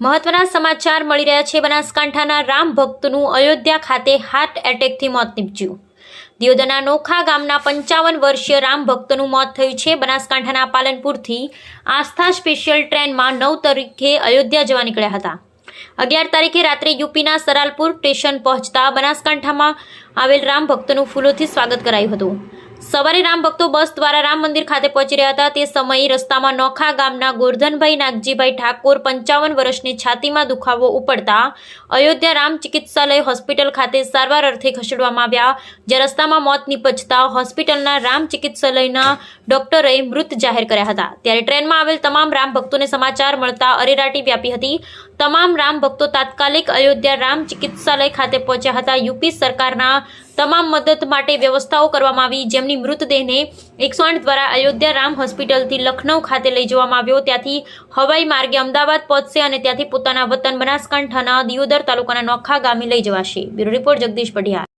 મહત્વના સમાચાર મળી રહ્યા છે. બનાસકાંઠાના રામ ભક્તનું અયોધ્યા ખાતે હાર્ટ એટેકથી મોત નીપજ્યું. દિયોદના નોખા ગામના પંચાવન વર્ષીય રામ ભક્તનું મોત થયું છે. બનાસકાંઠાના પાલનપુરથી આસ્થા સ્પેશિયલ ટ્રેનમાં નવ તારીખે અયોધ્યા જવા નીકળ્યા હતા. અગિયાર તારીખે રાત્રે યુપીના સરાલપુર સ્ટેશન પહોંચતા બનાસકાંઠામાં આવેલ રામ ભક્તનું ફૂલોથી સ્વાગત કરાયું હતું. સવારે રામ ભક્તો બસ દ્વારા રામ મંદિર ખાતે પહોંચી રહ્યા હતા. તે સમયે રસ્તામાં નોખા ગામના ગોરધનભાઈ નાગજીભાઈ ઠાકોર પંચાવન વર્ષની છાતીમાં દુખાવો ઉપડતા અયોધ્યા રામ ચિકિત્સાલય હોસ્પિટલ ખાતે સારવાર અર્થે ખસેડવામાં આવ્યા. જે રસ્તામાં મોત નીપજતા હોસ્પિટલના રામ ચિકિત્સાલયના ડોક્ટરોએ મૃત જાહેર કર્યા હતા. ત્યારે ટ્રેનમાં આવેલ તમામ રામ ભક્તોને સમાચાર મળતા અરેરાટી વ્યાપી હતી. તમામ રામ ભક્તો તાત્કાલિક અયોધ્યા રામ ચિકિત્સાલય ખાતે પહોંચ્યા હતા. યુપી સરકારના તમામ મદદ માટે વ્યવસ્થાઓ કરવામાં આવી. જેમની મૃતદેહને એકસો આઠ દ્વારા અયોધ્યા રામ હોસ્પિટલથી લખનૌ ખાતે લઈ જવામાં આવ્યો. ત્યાંથી હવાઈ માર્ગે અમદાવાદ પહોંચશે અને ત્યાંથી પોતાના વતન બનાસકાંઠાના દિયોદર તાલુકાના નોખા ગામે લઈ જવાશે. Bureau report Jagdish Padhiyar.